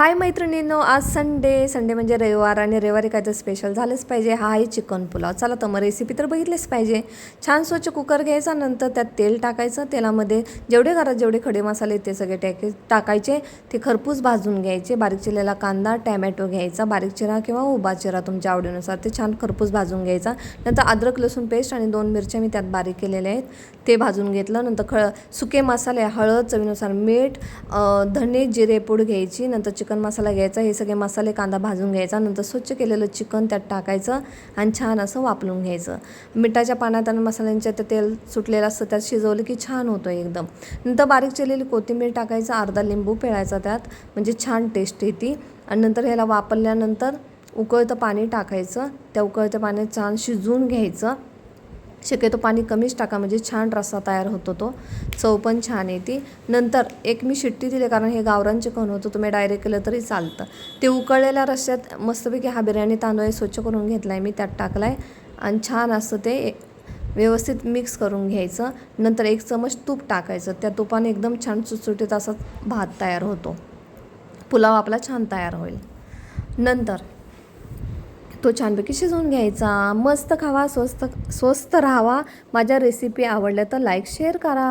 हाय मैत्रिणींनो आज Sunday Sunday म्हणजे रविवार आणि रविवारी काय तर स्पेशल झालंच पाहिजे. हा आहे चिकन पुलाव. चला तर मग रेसिपी तर बघितलीच पाहिजे. छान स्वच्छ कुकर घ्यायचा नंतर त्यात तेल टाकायचं. तेलामध्ये जेवढे घरात जेवढे खडे मसाले ते सगळे टाके टाकायचे. ते खरपूस भाजून घ्यायचे. बारीक चिरलेला कांदा टॅमॅटो घ्यायचा. बारीक चिरा किंवा उभा चिरा तुमच्या आवडीनुसार. ते छान खरपूस भाजून घ्यायचा. नंतर अद्रक लसूण पेस्ट आणि दोन मिरच्या मी त्यात बारीक केलेल्या आहेत. ते भाजून घेतलं. नंतर खळ सुके मसाले हळद चवीनुसार मीठ धने जिरे पूड घ्यायची. नंतर चिकन चिकन मसाला घ्यायचा हे सगळे मसाले कांदा भाजून घ्यायचा नंतर स्वच्छ केलेलं चिकन त्यात टाकायचं आणि छान असं वापरून घ्यायचं. मिठाच्या पाण्यात आणि मसाल्यांच्या ते तेल सुटलेलं असतं त्यात शिजवलं की छान होतं एकदम. नंतर बारीक चिरलेली कोथिंबीर टाकायचं अर्धा लिंबू पिळायचा त्यात म्हणजे छान टेस्ट येते. आणि नंतर ह्याला वापरल्यानंतर उकळतं पाणी टाकायचं त्या उकळत्या पाण्यात छान शिजवून घ्यायचं. शक्यतो पाणी कमीच टाका म्हणजे छान रस्सा तयार होतो तो. चव पण छान येते. नंतर एक मी शिट्टी दिली कारण हे गावरान चिकन होतं तुम्ही डायरेक्ट केलं तरी चालतं. ते उकळलेल्या रस्स्यात मस्तपैकी हा बिर्याणी तांदूळ स्वच्छ करून घेतला आहे मी त्यात टाकला आहे आणि छान असं ते व्यवस्थित मिक्स करून घ्यायचं. नंतर एक चमच तूप टाकायचं. त्या तुपाने एकदम छान सुटसुटीत असा भात तयार होतो. पुलाव आपला छान तयार होईल. नंतर तो छानपैकी शिजवून घ्यायचा. मस्त खावा स्वस्त स्वस्त राहावा. माझ्या रेसिपी आवडल्या तर लाईक शेअर करा.